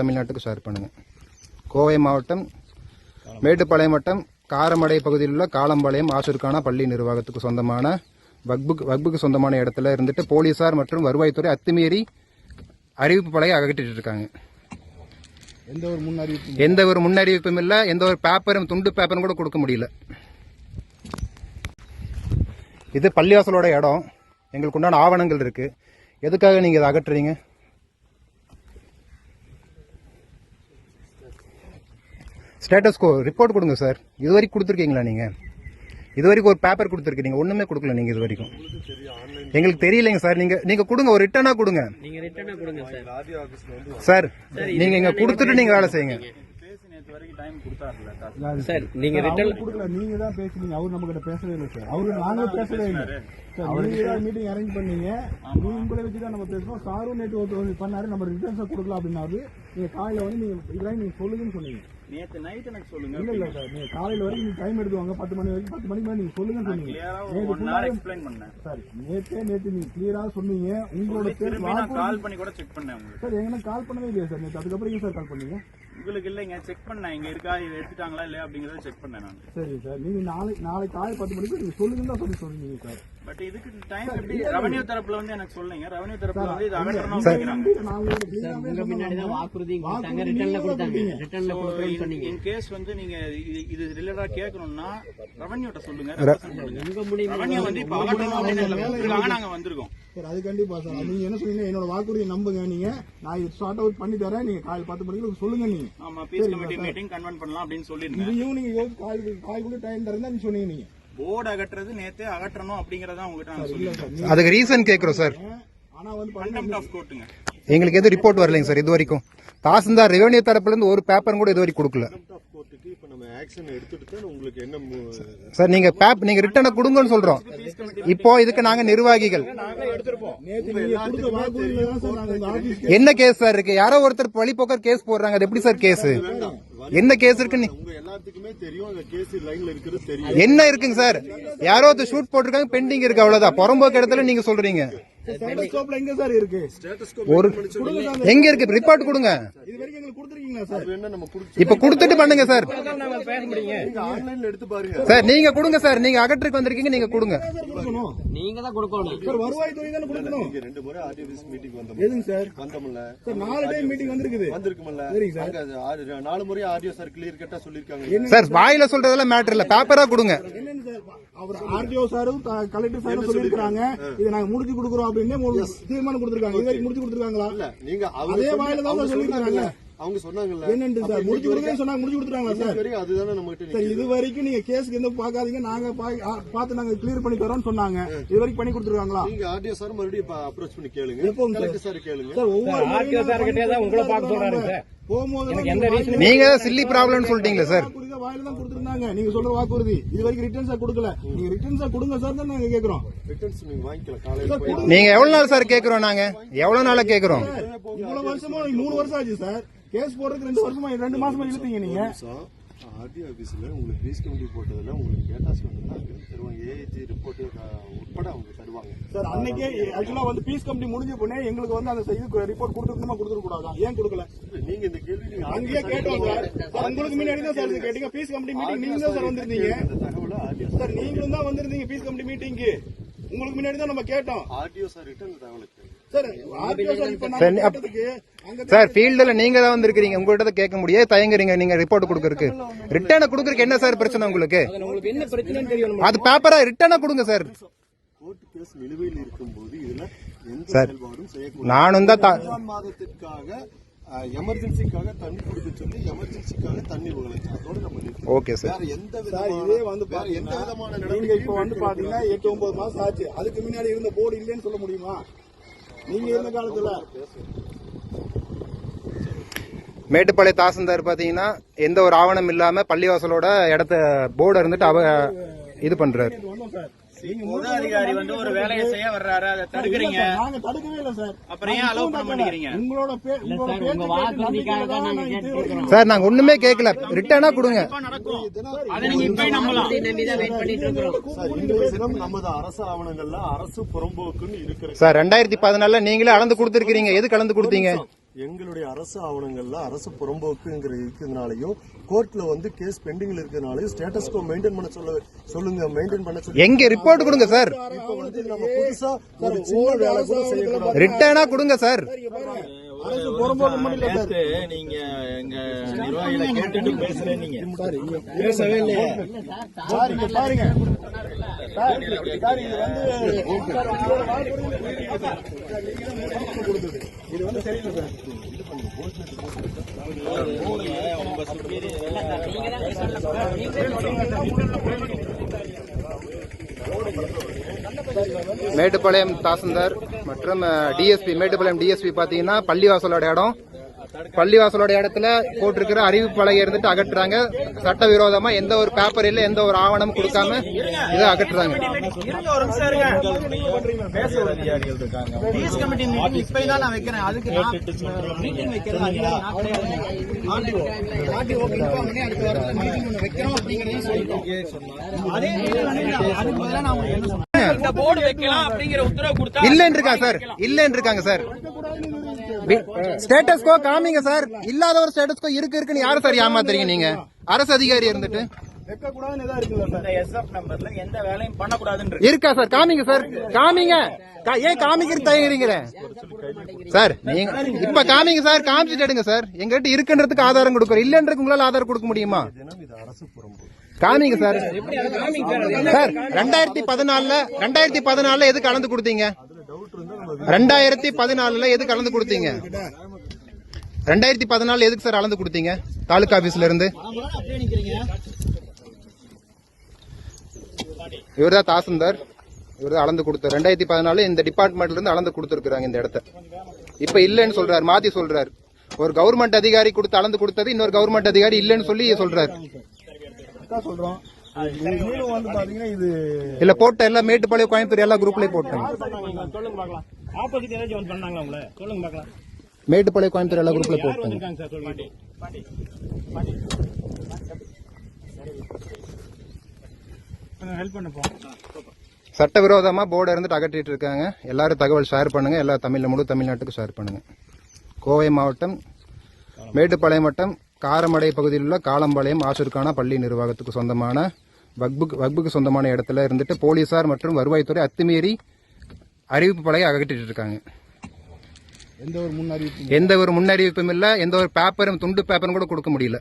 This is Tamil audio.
தமிழ்நாட்டுக்கு ஷேர் பண்ணுங்கள் கோவை மாவட்டம் மேட்டுப்பாளையம் வட்டம் காரமடை பகுதியில் உள்ள காலம்பாளையம் ஆசூர்கானா பள்ளி நிர்வாகத்துக்கு சொந்தமான வக்புக்கு வக்புக்கு சொந்தமான இடத்துல இருந்துட்டு போலீசார் மற்றும் வருவாய்த்துறை அத்துமீறி அறிவிப்பு பலகை அகற்றிட்டு இருக்காங்க. எந்த ஒரு முன்னறிவிப்பும் எந்த ஒரு முன்னறிவிப்பும் இல்லை எந்த ஒரு பேப்பரும் துண்டு பேப்பரும் கூட கொடுக்க முடியல. இது பள்ளிவாசலோட இடம். எங்களுக்கு உண்டான ஆவணங்கள் இருக்கு. எதுக்காக நீங்க இதை அகற்றுறீங்க? ஸ்டேட்டஸ் கோ ரிப்போர்ட் கொடுங்க சார் இது வரைக்கும் கொடுத்துருக்கீங்களா நீங்க? இது வரைக்கும் ஒரு பேப்பர் கொடுத்துருக்கீங்க. ஒண்ணுமே கொடுக்கல நீங்க இது வரைக்கும் எங்களுக்கு தெரியலைங்க சார் நீங்க நீங்க கொடுங்க ஒரு ரிட்டர்னா கொடுங்க. நீங்க ரிட்டர்னா கொடுங்க சார் சார் நீங்க இங்க கொடுத்துட்டு நீங்க வேலை செய்யுங்க. சார் நீங்க ரிட்டர்ன் கொடுக்கல நீங்க தான் பேசுனீங்க. அவர் நம்ம கிட்ட பேசவே இல்லை சார் அவரு நாங்க பேசவே இல்லை. சார் நீங்க தான் மீட்டிங் அரேஞ்ச் பண்ணீங்க. நீங்க உங்களை வச்சு தான் நம்ம பேசுறோம் சாரும் நேற்று ஒருத்தர் பண்ணாரு. நம்ம ரிட்டர்ன்ஸ் கொடுக்கலாம் அப்படின்னாரு. நீங்க காலையில வந்து நீங்க இதெல்லாம் நீங்க சொல்லுங்கன்னு சொன்னீங்க. நேத்து நைட் எனக்கு சொல்லுங்க. இல்ல இல்ல சார். நீங்க காலையில வரைக்கும் நீங்க டைம் எடுத்துவாங்க பத்து மணி வரைக்கும் பத்து மணிக்கு மேல நீங்க சொல்லுங்கன்னு சொன்னீங்க. நேத்து ஹவர் எக்ஸ்பிளைன் பண்ணேன். சார் நேத்தே நேத்து நீங்க கிளியரா சொன்னீங்க. உங்களோட பேர் நான் கால் பண்ணி கூட செக் பண்ணேன் உங்களுக்கு. சார் எங்கன்னா கால் பண்ணவே இல்லையா சார் நேற்று அதுக்கப்புறம் ஏன் சார் கால் பண்ணீங்க? உங்களுக்கு இல்லைங்க செக் பண்ணேன். இங்க இருக்கா இது எடுத்துட்டாங்களா இல்லையா அப்படிங்கறத செக் பண்ணேன் நான். சரி சார். நீங்க நாளை நாளை காலை பத்து மணிக்கு நீங்க சொல்லுங்கன்னு தான் சொல்லி சொன்னீங்க சார். பட் இதுக்கு டைம் எப்படி? ரெவன்யூ தரப்புல வந்து எனக்கு சொல்லுங்க. ரெவன்யூ தரப்புல வந்து இது அகற்றணும். அப்படிங்கிறாங்க இன் கேஸ் வந்து நீங்க இது- இது ரிலேட்டடா கேட்கணும்னா ரெவன்யூட்ட சொல்லுங்க. ரெவன்யூ வந்து இப்ப அகற்றணும் அப்படின்னு நாங்க வந்திருக்கோம். சார் அது கண்டிப்பா சார் நீங்க என்ன சொன்னீங்க? என்னோட வாக்குறுதியை நம்புங்க நீங்க. நான் இது ஷார்ட் அவுட் பண்ணி தரேன். நீங்க காலை பத்து மணிக்கு சொல்லுங்க நீங்க. ஆமா பீஸ் கமிட்டி மீட்டிங் கன்வென்ட் பண்ணலாம் அப்படின்னு சொல்லிருந்தேன் இதையும் நீங்க யோசி காய் காய்க்குள்ள டைம் தரேன் சொன்னீங்க நீங்க. போர்டு அகற்றுறது நேத்தே அகற்றணும் அப்படிங்கறத உங்ககிட்ட அதுக்கு ரீசன் கேட்குறோம் சார் ஆனா வந்து கண்டெம்ட் ஆஃப் கோர்ட்டுங்க எங்களுக்கு எதுவும் ரிப்போர்ட் வரலைங்க சார் இது வரைக்கும். தாசில்தார் ரெவன்யூ தரப்புல இருந்து ஒரு பேப்பரும் கூட இது வரைக்கும் கொடுக்கல. ஆஃப் கோர்ட்டுக்கு இப்ப நம்ம ஆக்ஷன் எடுத்துட்டு தான் உங்களுக்கு என்ன மு- சார் நீங்க பேப் நீங்க ரிட்டர்னை கொடுங்கன்னு சொல்றோம். இப்போ இதுக்கு நாங்க நிர்வாகிகள். என்ன கேஸ் சார் இருக்கு? யாரோ ஒருத்தர் வழிபோக்கர் கேஸ் போடுறாங்க. அது எப்படி சார் கேஸ் என்ன கேஸ் இருக்குன்னு? எல்லாத்துக்குமே தெரியும். என்ன இருக்குங்க சார்? யாரோ ஷூட் போட்டிருக்காங்க பெண்டிங் இருக்கு அவ்வளவுதான். புறம்போக்கு இடத்துல நீங்க சொல்றீங்க. எங்க சார் இருக்கு? ஒரு எங்க இருக்கு? ரிப்போர்ட் கொடுங்க. இது வரைக்கும் எங்களுக்கு கொடுத்துருக்கீங்களா சார்? என்ன நம்ம குடுத்து இப்ப கொடுத்துட்டு பண்ணுங்க சார். நீங்க ஆன்லைன்ல எடுத்து பாருங்க. சார் நீங்க கொடுங்க சார். நீங்க அகற்றுக்கு வந்திருக்கீங்க நீங்க கொடுங்க. சார் கொடுக்கணும்? நீங்க தான் கொடுக்கணும். சார் வருவாய்த்துறை தானே கொடுக்கணும்? நீங்க ரெண்டு முறை ஆர்டிஎஸ் மீட்டிங் வந்தோம். எதுங்க சார்? வந்தோம்ல. சார் நாலு டைம் மீட்டிங் வந்திருக்குது. சரிங்க சார். நாலு முறை ஆர்டிஓ சார் கிளியர் கட்டா சொல்லிருக்காங்க. சார் வாயில சொல்றதெல்லாம் மேட்டர் இல்ல. பேப்பரா கொடுங்க. அவர் ஆர்டிஓ சாரும் கலெக்டர் சாரும் சொல்லியிருக்காங்க இதை நாங்க முடிச்சு கொடுக்குறோம். அப்படின்னு தீர்மானம் கொடுத்துருக்காங்க. இது முடிச்சு கொடுத்துருக்காங்களா? இல்ல நீங்க அதே வாயில தான் சொல்லிருக்காங்க. அவங்க சொன்னாங்கல்ல. சார்? முடிச்சு கொடுக்குறேன்னு சொன்னாங்க முடிச்சு கொடுத்துருக்காங்களா சார்? வரைக்கும் அதுதானே நம்ம கிட்ட சார் இது வரைக்கும் நீங்க கேஸ்க்கு எந்த பாக்காதீங்க நாங்க பார்த்து நாங்க கிளியர் பண்ணி தரோம்னு சொன்னாங்க. இது வரைக்கும் பண்ணி கொடுத்துருக்காங்களா? நீங்க ஆர்டிஓ சார் மறுபடியும் அப்ரோச் பண்ணி கேளுங்க. எப்போங்க சார்? கலெக்டர் சார் கேளுங்க. சார் ஒவ்வொரு RTO சார் கிட்டே தான் உங்களை பார்க்க சொல்றாரு சார். போகும்போது நீங்க சில்லி ப்ராப்ளம் சொல்லிட்டீங்களா சார். வாயில தான் கொடுத்துருந்தாங்க. நீங்க சொல்ற வாக்குறுதி. இது வரைக்கும் ரிட்டர்ன்ஸா கொடுக்கல. நீங்க ரிட்டர்ன்ஸா கொடுங்க சார் தான் நாங்க கேக்குறோம் ரிட்டர்ன்ஸ் நீங்க வாங்கிக்கலாம் காலையில கொடுங்க. நீங்க எவ்வளவு நாள் சார் கேக்குறோம் நாங்க? எவ்வளவு நாளா கேக்குறோம் இவ்வளவு வருஷமா மூணு வருஷம் ஆச்சு சார். கேஸ் போடுறதுக்கு ரெண்டு வருஷமா ரெண்டு மாசமா இழுத்தீங்க நீங்க. ஆர்டி ஆபீஸ்ல உங்களுக்கு பீஸ் கமிட்டி போட்டதுல உங்களுக்கு டேட்டாஸ் வந்து தருவாங்க. ஏஜி ரிப்போர்ட் உட்பட அவங்க தருவாங்க. சார் அன்னைக்கே ஆக்சுவலா வந்து பீஸ் கம்பெனி முடிஞ்ச பொண்ணே எங்களுக்கு வந்து அந்த இது ரிப்போர்ட் கொடுத்துருக்கணுமா கொடுத்துருக்க கூடாதா ஏன் கொடுக்கல? நீங்க இந்த கேள்வி நீங்க அங்கேயே கேட்டோம் சார். உங்களுக்கு முன்னாடி தான் சார் கேட்டீங்க. பீஸ் கம்பெனி மீட்டிங் நீங்க தான் சார் வந்திருந்தீங்க. சார் நீங்களும் தான் வந்திருந்தீங்க பீஸ் கம்பெனி மீட்டிங்க்கு உங்களுக்கு முன்னாடி தான் நம்ம கேட்டோம். RTO sir return. Sir RTO sir இப்ப கேட்டதுக்கு சார் ஃபீல்டுல நீங்க தான் வந்திருக்கீங்க உங்ககிட்ட தான் கேட்க முடியாது. தயங்குறீங்க. நீங்க ரிப்போர்ட் கொடுக்கறதுக்கு. ரிட்டர்னை கொடுக்கறதுக்கு என்ன சார் பிரச்சனை உங்களுக்கு? உங்களுக்கு என்ன பிரச்சனைன்னு தெரியும் அது பேப்பரா ரிட்டர்னா கொடுங்க சார் கோர்ட் கேஸ் நிலுவையில் இருக்கும்போது இதுல எந்த சார், செயல்பாடும் செய்யக்கூடாது. நானும் தான் மாதத்திற்காக எமர்ஜென்சிக்காக தண்ணி கொடுக்க சொல்லி எமர்ஜென்சிக்காக தண்ணி அதோட நம்ம. Okay sir. வேற எந்த இதே வந்து வேற எந்த விதமான நீங்க நடவடிக்கையும் இப்ப வந்து பாத்தீங்கன்னா எட்டு ஒன்பது மாசம் ஆச்சு. அதுக்கு முன்னாடி இருந்த போர்டு இல்லைன்னு சொல்ல முடியுமா? நீங்க இருந்த காலத்துல. மேட்டுப்பாளைய தாசில்தார் பாத்தீங்கன்னா எந்த ஒரு ஆவணம் இல்லாம பள்ளிவாசலோட இடத்த போர்டு இருந்துட்டு அவ இது சார். பொது அதிகாரி வந்து ஒரு வேலையை செய்ய வர்றாரு அதை தடுக்கிறீங்க. சார், நாங்க தடுக்கவே இல்லை சார். அப்புறம் ஏன் allow பண்ண மாட்டேங்கிறீங்க? உங்களோட பே- உங்களோட சார், நாங்க. சார் ஒண்ணுமே கேட்கல ரிட்டர்னா கொடுங்க. நடக்கும். அதை நீங்க இப்பயும் நம்பலாம். நமது அரசு ஆவணங்கள்ல அரசு புறம்போக்குன்னு சார் ரெண்டாயிரத்தி பதினாலுல நீங்களே அளந்து கொடுத்துருக்கீங்க எது கலந்து கொடுத்தீங்க? எங்களுடைய அரசு ஆவணங்கள்ல அரசு புறம்போக்குங்கிற இருக்கிறதுனாலையும் கோர்ட்ல வந்து கேஸ் பெண்டிங்ல இருக்கிறதுனாலையும் ஸ்டேட்டஸ்கோ மெயின்டைன் பண்ண சொல்ல சொல்லுங்க மெயின்டைன் பண்ண சொல்லி எங்க ரிப்போர்ட் கொடுங்க சார் இப்போ வந்து நம்ம புதுசா ஒரு சின்ன வேலை கூட செய்யக்கூடாது. ரிட்டர்னா கொடுங்க சார் நீங்க எங்க நிர்வாகிகளை கேட்டுட்டு பேசுறேன் நீங்க. பேசவே இல்லையே. பாருங்க. சார் சார் இது வந்து சார். மேட்டுப்பாளையம் தாசில்தார் மற்றும் டிஎஸ்பி மேட்டுப்பாளையம் டிஎஸ்பி பார்த்தீங்கன்னா பள்ளிவாசலோட இடம். பள்ளிவாசலோட இடத்துல போட்டிருக்கிற அறிவிப்பு பலகை இருந்துட்டு அகற்றுறாங்க. சட்டவிரோதமா எந்த ஒரு பேப்பர் இல்ல எந்த ஒரு ஆவணமும் கொடுக்காம இதை அகற்றுறாங்க. இருங்க ஒரு நிமிஷம் இருங்க. பேச ஒரு அதிகாரிகள் இருக்காங்க பீஸ் கமிட்டி மீட்டிங் இப்ப தான் நான் வைக்கிறேன். அதுக்கு நான் மீட்டிங் வைக்கிறேன். அதிகாரி நான் கிடையாது ஆர்டிஓ ஆர்டிஓ இன்ஃபார்ம் பண்ணி அடுத்த வாரத்துல மீட்டிங் ஒன்று வைக்கிறோம் அப்படிங்கறதையும் சொல்லிட்டோம். அதே meeting வந்து அதுக்கு பதிலா நான் உங்களுக்கு என்ன சொன்னேன்? இந்த போர்டு வைக்கலாம் அப்படிங்கிற உத்தரவு கொடுத்தா இல்லன்னு இருக்கா சார்? இல்லன்னு இருக்காங்க சார். ஸ்டேட்டஸ் கோ காமிங்க சார் இல்லாத ஒரு ஸ்டேட்டஸ் கோ இருக்கு இருக்குன்னு யாரு சார் ஏமாத்துறீங்க நீங்க? அரசு அதிகாரி இருந்துட்டு. இருக்கா. சார் காமிங்க சார் காமிங்க. கா- ஏன் காமிக்கிறது தயங்குறீங்க? சார் நீங்க இப்ப காமிங்க சார் காமிச்சிட்டு எடுங்க சார் எங்ககிட்ட இருக்குன்றதுக்கு ஆதாரம் கொடுக்குறோம். இல்லன்றதுக்கு உங்களால ஆதாரம் கொடுக்க முடியுமா? காமிங்க சார் சார் ரெண்டாயிரத்தி பதினாலுல ரெண்டாயிரத்தி பதினாலுல எது கலந்து கொடுத்தீங்க? ரெண்டாயிரத்தி பதினாலுல எது கலந்து கொடுத்தீங்க? ரெண்டாயிரத்தி பதினாலு எதுக்கு சார் அளந்து கொடுத்தீங்க? தாலுகா ஆபீஸ்ல இருந்து? இவர்தான் தாசில்தார். இவர் தான் அளந்து கொடுத்தார். ரெண்டாயிரத்தி பதினாலு இந்த டிபார்ட்மெண்ட்ல இருந்து அளந்து கொடுத்துருக்காங்க இந்த இடத்த. இப்ப இல்லைன்னு சொல்றாரு மாத்தி சொல்றாரு. ஒரு கவர்மெண்ட் அதிகாரி கொடுத்து அளந்து கொடுத்தது இன்னொரு கவர்மெண்ட் அதிகாரி இல்லைன்னு சொல்லி சொல்றாரு. இல்ல போட்ட எல்லாம் மேட்டுப்பாளையம் கோயம்புத்தூர் எல்லா குரூப்லயும் போட்டாங்க ஆப்போசிட் ஏதாச்சும் வந்து பண்ணாங்களா உங்களை? சொல்லுங்க பாக்கலாம் மேட்டுப்பாளையம் கோயம்புத்தூர் எல்லா குரூப்லயும் போட்டாங்க இருக்காங்க சார்? சொல்லுங்க. ஹெல்ப் பண்ணப்போ சட்டவிரோதமா போர்டு இருந்துட்டு அகற்றிட்டு இருக்காங்க. எல்லாரும் தகவல் ஷேர் பண்ணுங்க. எல்லா தமிழ்ல முழு தமிழ்நாட்டுக்கு ஷேர் பண்ணுங்க. கோவை மாவட்டம் மேட்டுப்பாளையம் வட்டம் காரமடை பகுதியில் உள்ள காலம்பாளையம் ஆசூர்கானா பள்ளி நிர்வாகத்துக்கு சொந்தமான வக்புக் வக்புக்கு சொந்தமான இடத்துல இருந்துட்டு போலீசார் மற்றும் வருவாய்த்துறை அத்துமீறி அறிவிப்பு பலகை அகற்றிட்டு இருக்காங்க எந்த ஒரு முன் அறிவிப்பும் எந்த ஒரு முன்னறிவிப்பும் இல்ல எந்த ஒரு பேப்பரும் துண்டு பேப்பரும் கூட கொடுக்க முடியல.